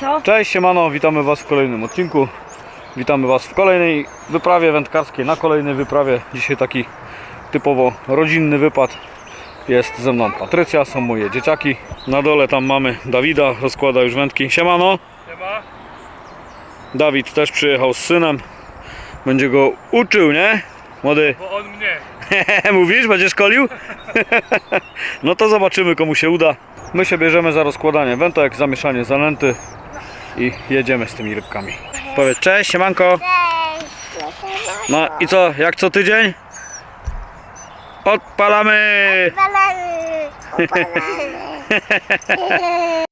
Co? Cześć, siemano, witamy Was w kolejnym odcinku. Witamy Was w kolejnej wyprawie wędkarskiej, na kolejnej wyprawie. Dzisiaj taki typowo rodzinny wypad. Jest ze mną Patrycja, są moje dzieciaki. Na dole tam mamy Dawida, rozkłada już wędki. Siemano. Siema. Dawid też przyjechał z synem. Będzie go uczył, nie? Młody, Bo on mnie. mówisz? Będziesz szkolił? no to zobaczymy komu się uda. My się bierzemy za rozkładanie wędek, zamieszanie zanęty i jedziemy z tymi rybkami. Powiedz cześć, siemanko. No i co, jak co tydzień? Odpalamy! Opalamy! Opalamy!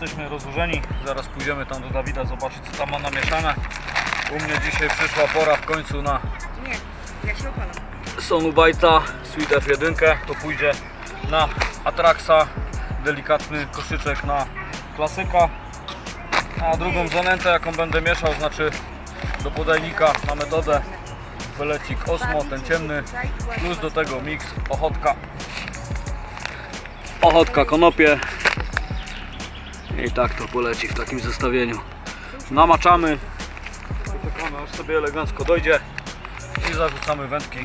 jesteśmy rozłożeni. Zaraz pójdziemy tam do Dawida zobaczyć co tam ma namieszane. U mnie dzisiaj przyszła pora w końcu na Nie, ja się opalam. Sonubajta Sweet F1. To pójdzie na Atraxa. Delikatny koszyczek na klasyka. A drugą zanętę jaką będę mieszał, znaczy do podajnika na metodę wylecik Osmo, ten ciemny, plus do tego miks ochotka, ochotka konopie i tak to poleci w takim zestawieniu. Namaczamy, poczekamy aż sobie elegancko dojdzie i zarzucamy wędki.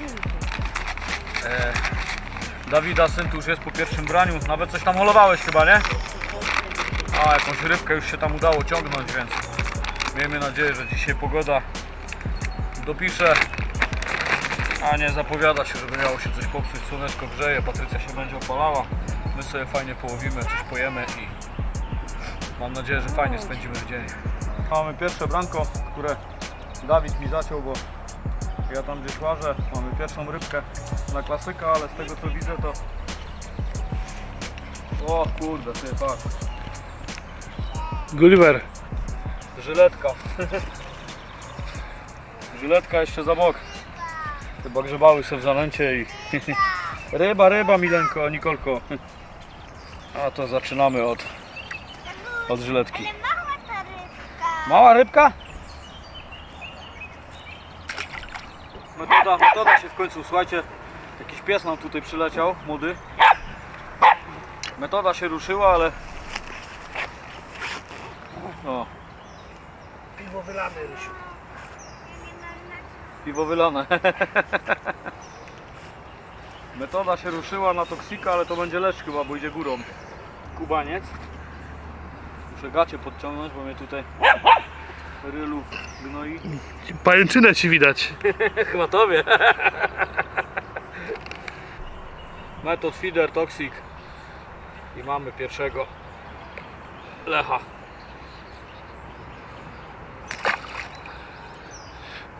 E, Dawida syn tu już jest po pierwszym braniu, nawet coś tam holowałeś chyba, nie? A jakąś rybkę już się tam udało ciągnąć, więc miejmy nadzieję, że dzisiaj pogoda dopisze, a nie zapowiada się, żeby miało się coś popsuć, słoneczko grzeje, Patrycja się będzie opalała, my sobie fajnie połowimy, coś pojemy i mam nadzieję, że fajnie spędzimy dzień. Mamy pierwsze branko, które Dawid mi zaciął, bo ja tam gdzieś łażę, mamy pierwszą rybkę na klasyka, ale z tego co widzę to... O kurde, ty patrz. Gulliver. Żyletka. Żyletka jeszcze za bok. Chyba grzebały sobie w zanęcie i... ryba, ryba Milenko, Nikolko. A to zaczynamy od, od żyletki. Mała ta rybka. Mała rybka? Metoda, metoda się w końcu, słuchajcie, jakiś pies nam tutaj przyleciał, młody. Metoda się ruszyła, ale... O, Piwo wylane, Rysiu. piwo wylane. Metoda się ruszyła na toksika, ale to będzie lecz chyba, bo idzie górą. Kubaniec. Muszę gacie podciągnąć, bo mnie tutaj rylu gnoi. Pajęczynę ci widać. Chyba tobie. Metod feeder toxic. I mamy pierwszego lecha.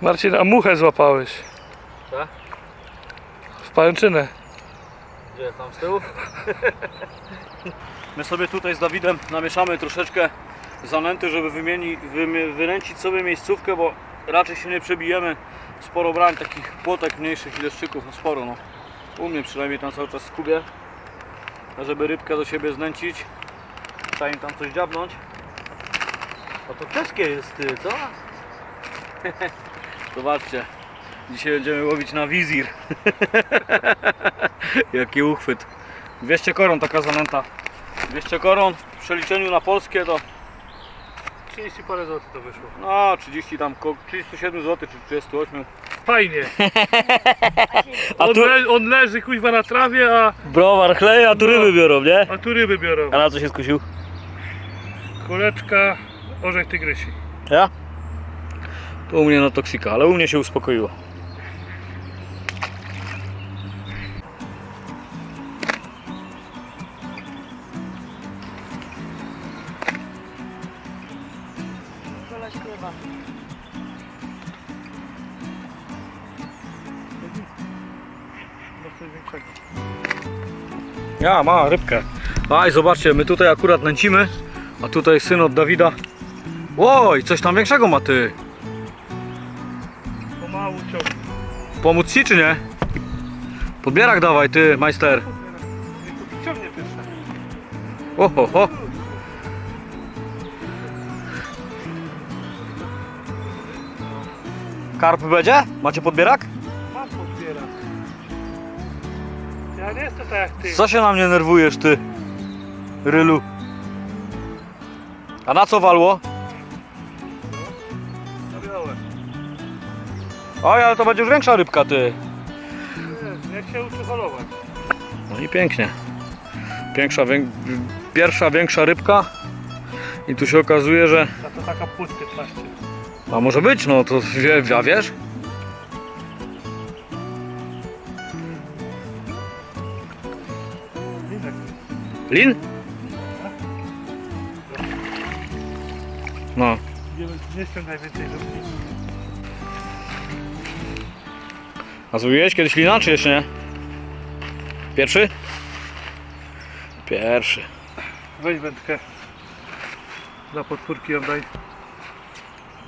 Marcin, a muchę złapałeś. Tak? W pajęczynę. Gdzie tam z tyłu? My sobie tutaj z Dawidem namieszamy troszeczkę zanęty, żeby wymieni, wymi- wyręcić sobie miejscówkę, bo raczej się nie przebijemy. Sporo brań takich płotek mniejszych i leszczyków, no sporo no. U mnie przynajmniej tam cały czas skubię. Żeby rybkę do siebie znęcić, trzeba im tam coś dziabnąć. A to czeskie jest ty, co? Zobaczcie. Dzisiaj będziemy łowić na wizir. Jaki uchwyt. 200 koron taka zanęta. 200 koron w przeliczeniu na polskie to 30 parę złotych to wyszło. no 30 tam ko- 37 zł czy 38. Fajnie. A On, tu le, on leży kuźwa na trawie, a, browar chleje, a tu ryby biorą, nie? a tu ryby biorą. A na co się skusił? Kuleczka, orzech tygrysi. Ja? To u mnie na toksika, ale u mnie się uspokoiło. Ja, ma rybkę. Aj, zobaczcie, my tutaj akurat nęcimy, a tutaj syn od Dawida. Oj, coś tam większego ma ty. Pomału ciągnie. Pomóc ci czy nie? Podbierak dawaj ty, majster. Ciągnie pierwsze. O, ho, Karp będzie? Macie podbierak? Mam podbierak. Ja nie jestem tak jak ty. Co się na mnie nerwujesz ty? Rylu. A na co walło? Na białe. Oj, ale to będzie już większa rybka ty. Nie, Jak się uczy holować. No i pięknie. Większa, wię... Pierwsza większa rybka. I tu się okazuje, że... A to taka pusty paście. A może być, no to wie, a wiesz? Lin? No. Nie, ściągaj więcej. A złowiłeś kiedyś lina, czy jeszcze nie? Pierwszy? Pierwszy. Weź wędkę. Dla podpórki ją daj.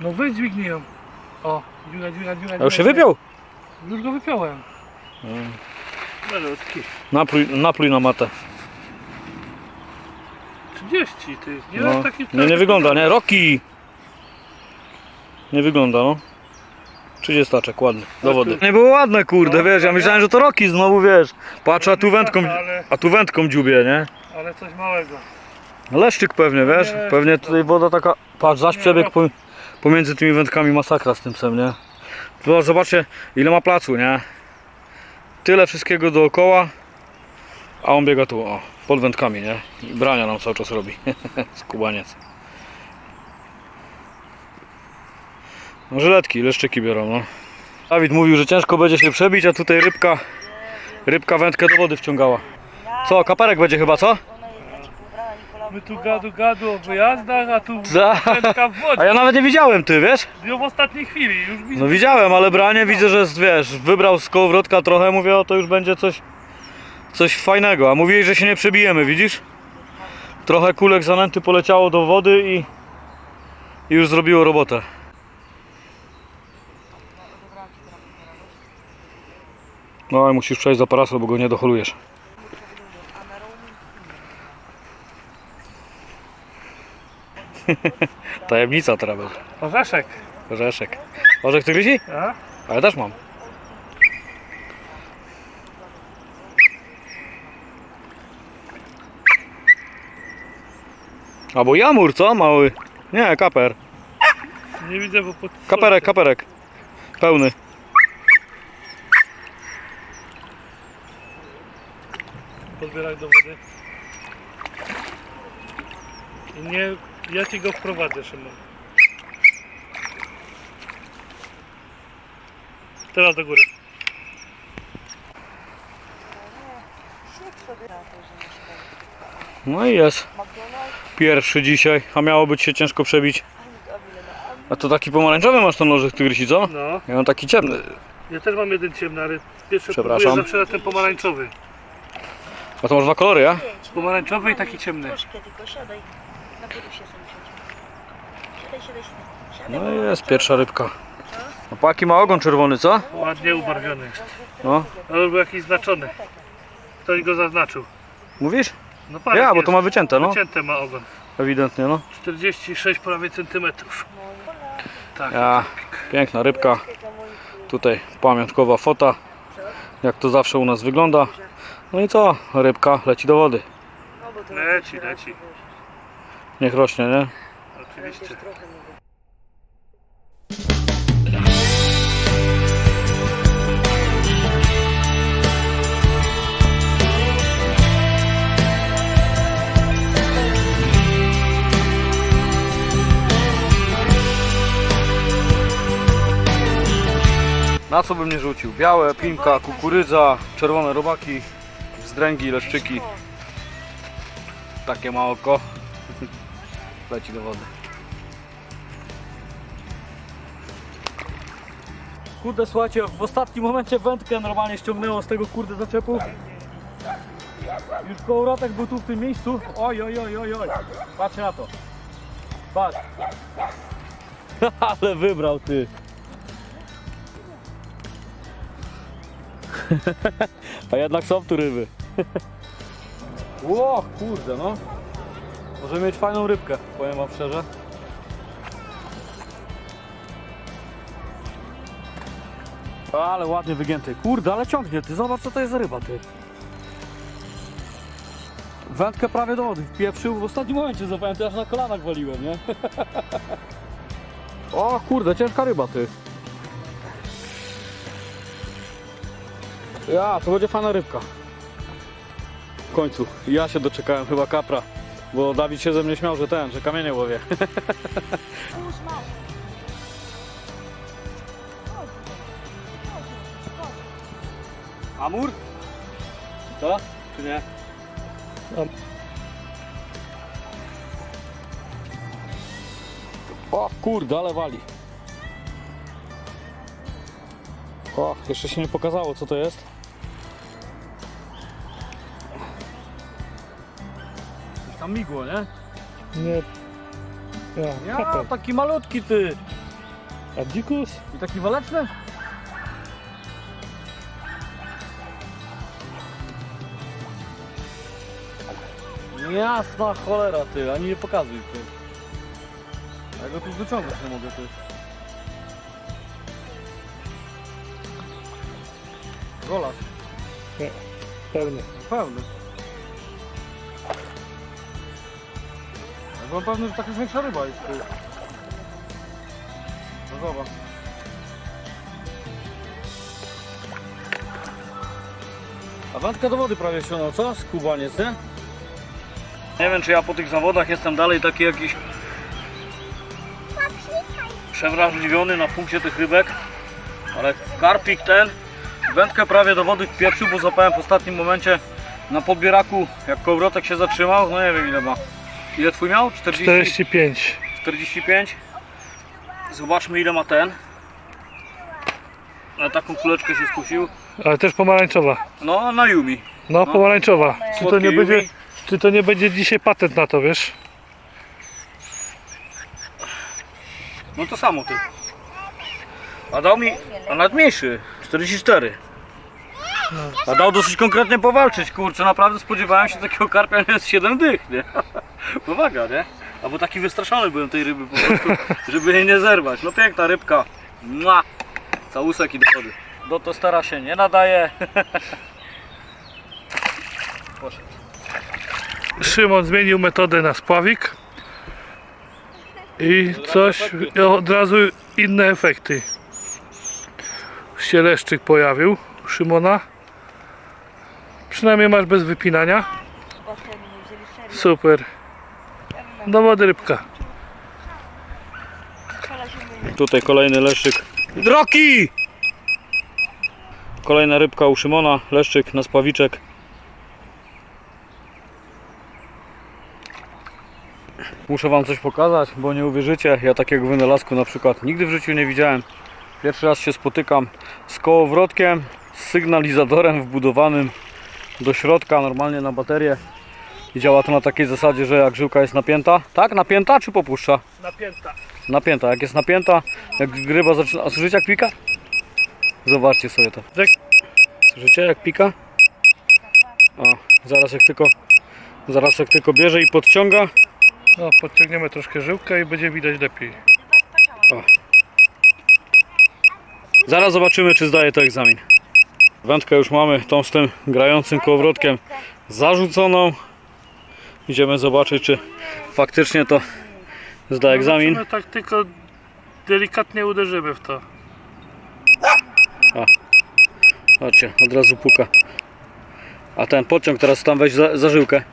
No weź dźwignij ją. O, dziura, dziura, dziura. A już się dziura. wypiął? Już go wypiąłem. Malutki. Napluj, napluj na matę. 30 ty. Nie, No. no. taki Nie, nie wygląda, nie? Roki! Nie wygląda, no. 30 staczek, ładny, do wody. Nie było ładne, kurde, No, wiesz, ja myślałem, że to Roki znowu, wiesz. Patrz, a tu wędką, Ale, a tu wędką dziubie, nie? ale coś małego. Leszczyk pewnie, wiesz? Nie, Pewnie tutaj woda taka... Patrz, zaś przebieg po, pomiędzy tymi wędkami masakra z tym psem, nie? To zobaczcie, ile ma placu, nie? Tyle wszystkiego dookoła, a on biega tu, o, pod wędkami, nie? I brania nam cały czas robi. Skubaniec. No żyletki, leszczyki biorą, no. Dawid mówił, że ciężko będzie się przebić, a tutaj rybka, rybka wędkę do wody wciągała. Co, kaperek będzie chyba, co? My tu gadu gadu o wyjazdach, a tu Za. wędka w A wodzie. ja nawet nie widziałem, ty, wiesz? I w ostatniej chwili już mi No widziałem, ale branie widzę, że wiesz, wybrał z kołowrotka trochę, mówię, o to już będzie coś coś fajnego, a mówiłeś, że się nie przebijemy, widzisz? Trochę kulek zanęty poleciało do wody i, i już zrobiło robotę. No ale musisz przejść za parasol, bo go nie doholujesz. Tajemnica teraz będzie. Orzeszek. Orzeszek. Orzech ty gryzi? A? Ale też mam. Albo jamur, co? Mały. Nie, kaper. Nie widzę, bo pod... Kaperek, kaperek. Pełny. Podbierak do wody. I nie... Ja ci go wprowadzę, Szymon. Teraz do góry. No i jest. Pierwszy dzisiaj, a miało być się ciężko przebić. A to taki pomarańczowy masz ten nożyk tygrysi, co? No. Ja mam taki ciemny. Ja też mam jeden ciemny, ale pierwszy Przepraszam. próbuję zawsze na ten pomarańczowy. A to masz dwa kolory, ja? Pomarańczowy i taki ciemny. Troszkę tylko siadaj. Na podusie sobie siedź. Siadaj, siadaj, siadaj. siadaj. No jest pierwsza rybka. No paki ma ogon czerwony, co? Ładnie ubarwiony. No. Ale był jakiś znaczony. Ktoś go zaznaczył. Mówisz? No parę Ja, bo to ma wycięte, no. Wycięte ma ogon. Ewidentnie, no. 46 prawie centymetrów. Tak. Ja, piękna rybka. Tutaj pamiątkowa fota, jak to zawsze u nas wygląda. No i co? Rybka leci do wody. Leci, leci. Niech rośnie, nie? Oczywiście. Na co bym nie rzucił? Białe, pinka, kukurydza, czerwone robaki, zdręgi, leszczyki. Takie ma oko. Leci do wody. Kurde, słuchajcie, w ostatnim momencie wędkę normalnie ściągnęło z tego kurde zaczepu. Już kołowrotek był tu w tym miejscu. Oj, oj, oj, oj, oj. Patrz na to. Patrz. Ale wybrał ty. A jednak są tu ryby. Ło, kurde no. Możemy mieć fajną rybkę, powiem wam szczerze. Ale ładnie wygięty. Kurde, ale ciągnie ty. Zobacz co to jest za ryba ty. Wędkę prawie do wody wpieprzył. W ostatnim momencie zobacz, to aż na kolanach waliłem, nie? o kurde, ciężka ryba ty. Ja, to będzie fajna rybka. W końcu. Ja się doczekałem chyba kapra. Bo Dawid się ze mnie śmiał, że ten, że kamienie łowię. Amur? Co? Czy nie? Am. O kurde, ale wali. O, jeszcze się nie pokazało co to jest. Coś tam migło, nie? Nie. Ja, Ja, taki malutki ty. A dzikus? I taki waleczny? Jasna cholera ty, ani nie pokazuj ty. Ja go tu wyciągnąć nie mogę ty. Golarz, Pewnie. pełny. Ja byłem pewny, że taka większa ryba jest tu. No zobacz. A wędka do wody prawie ściągnął, co? Skubaniec, nie? Nie wiem, czy ja po tych zawodach jestem dalej taki jakiś przewrażliwiony na punkcie tych rybek, ale karpik ten wędkę prawie do wody wpieprzył, bo złapałem w ostatnim momencie na podbieraku, jak kołowrotek się zatrzymał, no nie wiem ile ma. Ile twój miał? 40? 45. 45. Zobaczmy ile ma ten. Na taką kuleczkę się skusił. Ale też pomarańczowa. No, na Yumi. No, No. pomarańczowa. Czy to, nie będzie, Czy to nie będzie dzisiaj patent na to, wiesz? No to samo ty. A dał mi, a nawet mniejszy, 44. A dał dosyć konkretnie powalczyć, kurczę, naprawdę spodziewałem się takiego karpia z 7 dych, nie? Powaga, nie? Albo taki wystraszony byłem tej ryby po prostu, żeby jej nie zerwać. No piękna rybka. Mua! Całusek i do wody. Do tostera się nie nadaje. Poszedł. Szymon zmienił metodę na spławik. I coś, i od razu inne efekty. Się leszczyk pojawił u Szymona. Przynajmniej masz bez wypinania. Super. Do wody rybka. Tutaj kolejny leszczyk. Droki! Kolejna rybka u Szymona, leszczyk na spławiczek. Muszę wam coś pokazać, bo nie uwierzycie, ja takiego wynalazku na przykład nigdy w życiu nie widziałem. Pierwszy raz się spotykam z kołowrotkiem, z sygnalizatorem wbudowanym do środka, normalnie na baterię. I działa to na takiej zasadzie, że jak żyłka jest napięta, tak? Napięta czy popuszcza? Napięta. Napięta, jak jest napięta, jak gryba zaczyna. A słyszycie jak pika? Zobaczcie sobie to. Tak. Słyszycie jak pika? O, zaraz jak tylko. Zaraz jak tylko bierze i podciąga. No, podciągniemy troszkę żyłkę i będzie widać lepiej. Zaraz zobaczymy, czy zdaje to egzamin. Wędkę już mamy, tą z tym grającym kołowrotkiem zarzuconą. Idziemy zobaczyć, czy faktycznie to zda egzamin. My tak tylko delikatnie uderzymy w to. Chodźcie, od razu puka. A ten pociąg teraz tam weź za, za żyłkę.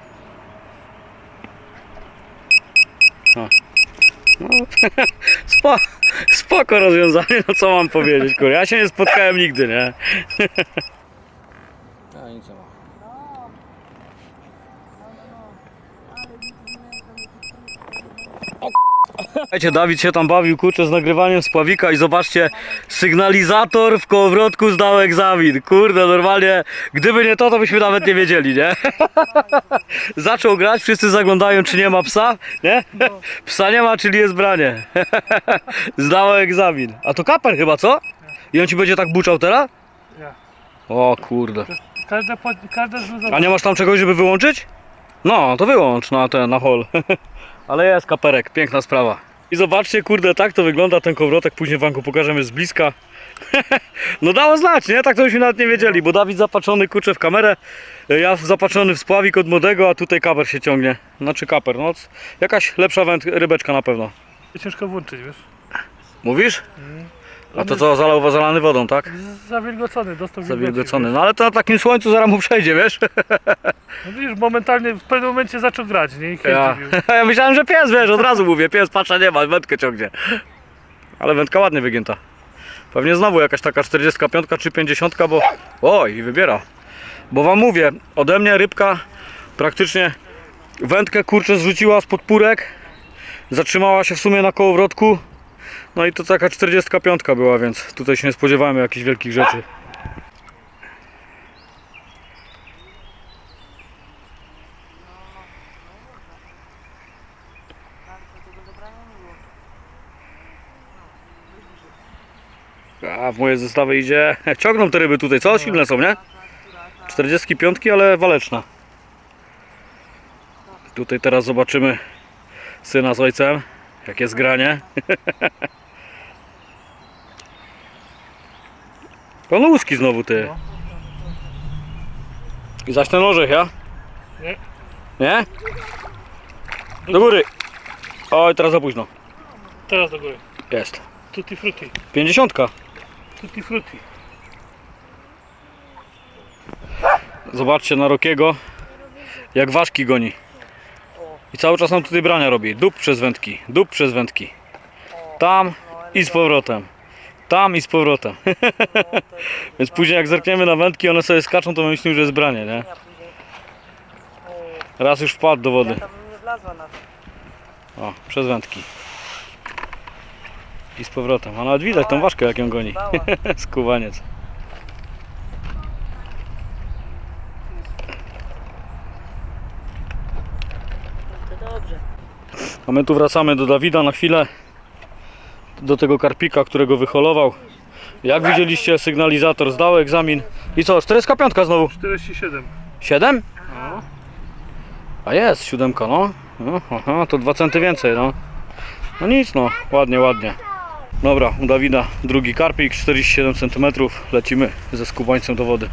No, spo, spoko rozwiązanie, no co mam powiedzieć, kur. Ja się nie spotkałem nigdy, nie? A nic nie ma. Słuchajcie, Dawid się tam bawił kurczę z nagrywaniem spławika i zobaczcie, sygnalizator w kołowrotku zdał egzamin. Kurde, normalnie, gdyby nie to, to byśmy nawet nie wiedzieli, nie? Zaczął grać, wszyscy zaglądają, czy nie ma psa, nie? Psa nie ma, czyli jest branie. Zdał egzamin. A to kaper chyba, co? I on ci będzie tak buczał teraz? Ja. O kurde. A nie masz tam czegoś, żeby wyłączyć? No, to wyłącz na ten, na hol. Ale jest kaperek, piękna sprawa. I zobaczcie, kurde, tak to wygląda ten kołowrotek, później wam go pokażemy z bliska. no dało znać, nie? Tak to byśmy nawet nie wiedzieli, bo Dawid zapatrzony kurczę w kamerę, ja zapatrzony w spławik od młodego, a tutaj kaper się ciągnie. Znaczy kaper, no jakaś lepsza rybeczka na pewno. Ciężko włączyć, wiesz? Mówisz? A to co, zalał zalany wodą, tak? Zawilgocony, dostał Zawilgocony. No ale to na takim słońcu zaraz mu przejdzie, wiesz? No widzisz, momentalnie, w pewnym momencie zaczął grać, nie? I Ja, ja myślałem, że pies, wiesz, od razu mówię, pies patrza nie ma, wędkę ciągnie. Ale wędka ładnie wygięta. Pewnie znowu jakaś taka 45 czy 50, bo... Oj, wybiera. Bo wam mówię, ode mnie rybka praktycznie wędkę kurczę zrzuciła z podpórek, zatrzymała się w sumie na kołowrotku. No i to taka 45 była, więc tutaj się nie spodziewałem jakichś wielkich rzeczy. A w moje zestawy idzie. Ciągną te ryby tutaj, co? Silne są, nie? 45, ale waleczna. Tutaj teraz zobaczymy syna z ojcem. Jak jest łuski znowu ty. I zaś ten orzech, ja? Nie. Nie? Do góry. Oj, teraz za późno. Teraz do góry. Jest. Tutti frutti. 50. Tutti frutti. Zobaczcie na Rokiego, jak ważki goni. I cały czas nam tutaj brania robi. Dup przez wędki, dup przez wędki. Tam i z powrotem. Tam i z powrotem. Więc później jak zerkniemy na wędki, one sobie skaczą, to my myślimy, że jest branie, nie? Raz już wpadł do wody. O, przez wędki. I z powrotem. A nawet widać tą ważkę, jak ją goni. Skubaniec. Dobrze. A my tu wracamy do Dawida na chwilę. Do tego karpika, którego wyholował. Jak widzieliście, sygnalizator zdał egzamin. I co, 45 znowu? 47. 7? No. A jest, siódemka, no. no. Aha, to 2 centy więcej, no. No nic, no. Ładnie, ładnie. Dobra, u Dawida drugi karpik, 47 cm. Lecimy ze skubańcem do wody.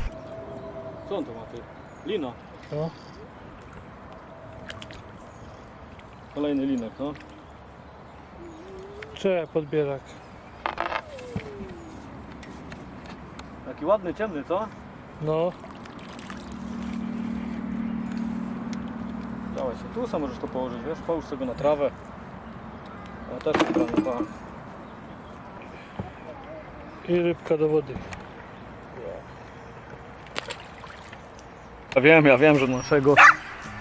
Co on to ma ty? Lina. No. Kolejny linek, no. Cze, podbierak. Taki ładny, ciemny, co? No. Dawaj się, tu sam możesz to położyć, wiesz, połóż sobie go na trawę. A też jest brany, pa. I rybka do wody. Ja wiem, ja wiem, że naszego,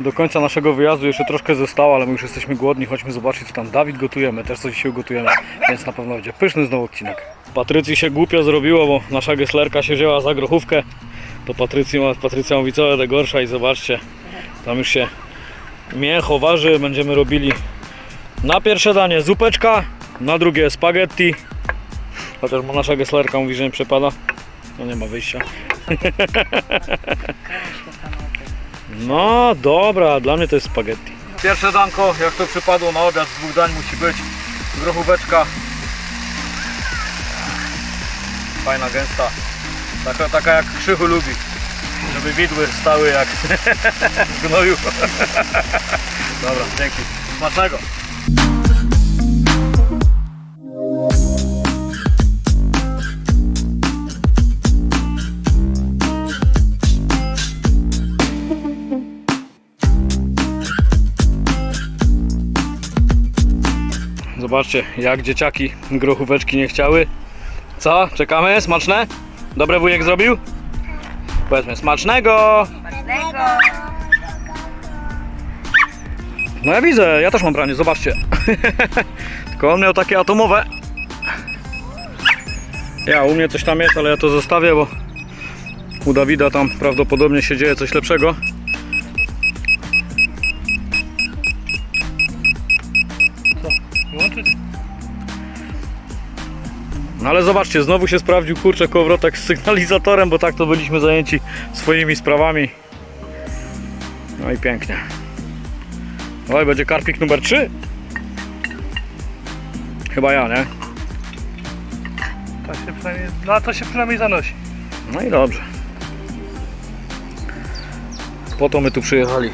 do końca naszego wyjazdu jeszcze troszkę zostało, ale my już jesteśmy głodni, chodźmy zobaczyć co tam Dawid gotuje, my też coś dzisiaj gotujemy, więc na pewno będzie pyszny znowu odcinek. Patrycji się głupio zrobiło, bo nasza geslerka się wzięła za grochówkę, to Patrycji ma, Patrycja mówi co będę gorsza i zobaczcie, tam już się mięcho waży, będziemy robili na pierwsze danie zupeczka, na drugie spaghetti, chociaż nasza geslerka mówi, że nie przepada, no nie ma wyjścia. No dobra, dla mnie to jest spaghetti. Pierwsze danko, jak to przypadło na obiad, z dwóch dań musi być grochóweczka fajna, gęsta. Taka, taka jak Krzychu lubi. Żeby widły stały jak w gnoju. Dobra, dzięki. Smacznego. Zobaczcie, jak dzieciaki grochóweczki nie chciały. Co? Czekamy? Smaczne? Dobre wujek zrobił? Powiedzmy smacznego! Smacznego. No ja widzę, ja też mam branie, zobaczcie. Tylko on miał takie atomowe. Ja, u mnie coś tam jest, ale ja to zostawię, bo u Dawida tam prawdopodobnie się dzieje coś lepszego. No ale zobaczcie, znowu się sprawdził kurczę kołowrotek z sygnalizatorem, bo tak to byliśmy zajęci swoimi sprawami. No i pięknie. Oj, będzie karpik numer 3? Chyba ja, nie? To się przynajmniej, no to się przynajmniej zanosi. No i dobrze. Po to my tu przyjechali.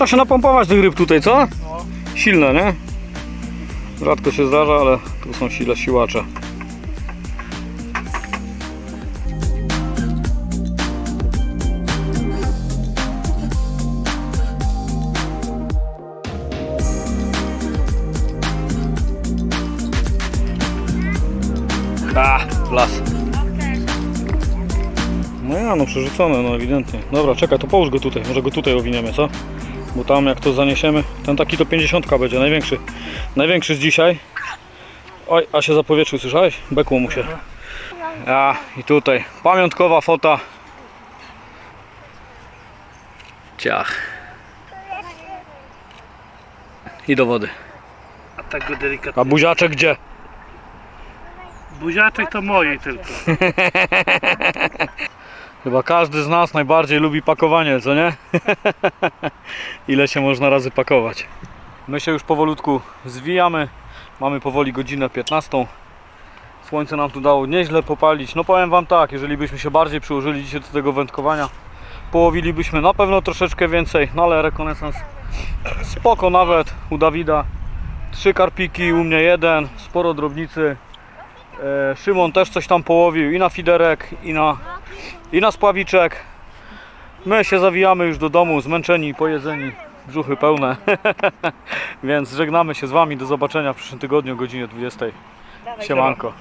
Trzeba się napompować tych ryb tutaj, co? No. Silne, nie? Rzadko się zdarza, ale tu są sile siłacze. A, las. No ja, no przerzucone, no ewidentnie. Dobra, czekaj, to połóż go tutaj, może go tutaj owiniemy, co? Bo tam jak to zaniesiemy, ten taki to 50 będzie, największy. Największy z dzisiaj. Oj, a się zapowietrzył, słyszałeś? Bekło mu się. A, i tutaj pamiątkowa fota. Ciach. I do wody. A tak go delikatnie. A buziaczek gdzie? Buziaczek to mojej tylko. Chyba każdy z nas najbardziej lubi pakowanie, co nie? Ile się można razy pakować. My się już powolutku zwijamy. Mamy powoli godzinę 15. Słońce nam tu dało nieźle popalić. No powiem Wam tak, jeżeli byśmy się bardziej przyłożyli dzisiaj do tego wędkowania, połowilibyśmy na pewno troszeczkę więcej, no ale rekonesans spoko nawet u Dawida. Trzy karpiki, u mnie jeden, sporo drobnicy. E, Szymon też coś tam połowił i na fiderek, i na i na spławiczek. My się zawijamy już do domu, zmęczeni, pojedzeni, brzuchy pełne. Więc żegnamy się z Wami. Do zobaczenia w przyszłym tygodniu o godzinie 20. Dawaj, Siemanko.